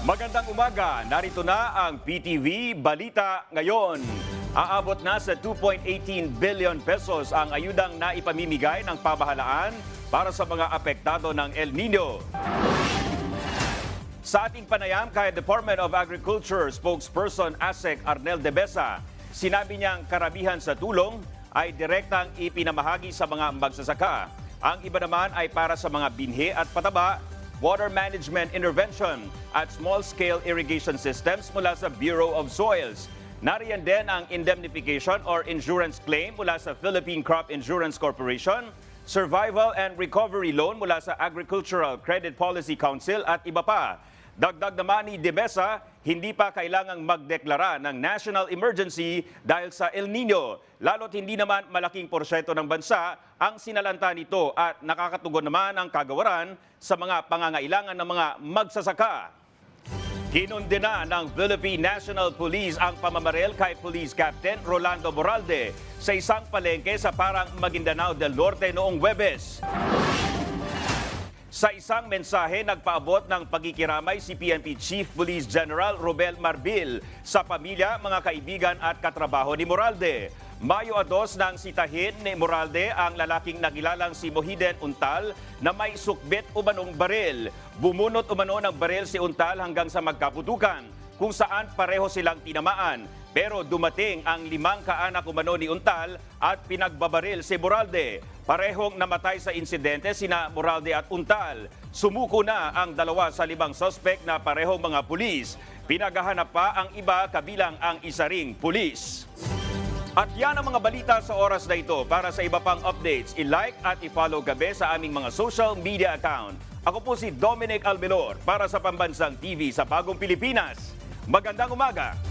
Magandang umaga, narito na ang PTV Balita ngayon. Aabot na sa 2.18 billion pesos ang ayudang naipamimigay ng pamahalaan para sa mga apektado ng El Nino. Sa ating panayam kay Department of Agriculture spokesperson ASEC Arnel De Besa, sinabi niyang karamihan sa tulong ay direktang ipinamahagi sa mga magsasaka. Ang iba naman ay para sa mga binhi at pataba, water management intervention at small-scale irrigation systems mula sa Bureau of Soils. Nariyan din ang indemnification or insurance claim mula sa Philippine Crop Insurance Corporation, survival and recovery loan mula sa Agricultural Credit Policy Council at iba pa. Dagdag naman ni Debesa, hindi pa kailangang magdeklara ng national emergency dahil sa El Nino. Lalo't hindi naman malaking porsyento ng bansa ang sinalanta nito at nakakatugon naman ang kagawaran sa mga pangangailangan ng mga magsasaka. Kinundena ng Philippine National Police ang pamamaril kay Police Captain Rolando Moralde sa isang palengke sa parang Maguindanao del Norte noong Webes. Sa isang mensahe, nagpaabot ng pagkikiramay si PNP Chief Police General Robel Marbil sa pamilya, mga kaibigan at katrabaho ni Moralde. Mayo 2 nang sitahin ni Moralde ang lalaking nagilalang si Mohiden Untal na may sukbit umanong baril. Bumunot umano ng baril si Untal hanggang sa magkaputukan kung saan pareho silang tinamaan. Pero dumating ang limang kaanak umano ni Untal at pinagbabaril si Moralde. Parehong namatay sa insidente sina Moralde at Untal. Sumuko na ang dalawa sa limang suspect na parehong mga pulis. Pinagahanap pa ang iba kabilang ang isa ring pulis. At yan ang mga balita sa oras na ito. Para sa iba pang updates, i-like at i-follow gabi sa aming mga social media account. Ako po si Dominic Albilor para sa Pambansang TV sa Bagong Pilipinas. Magandang umaga!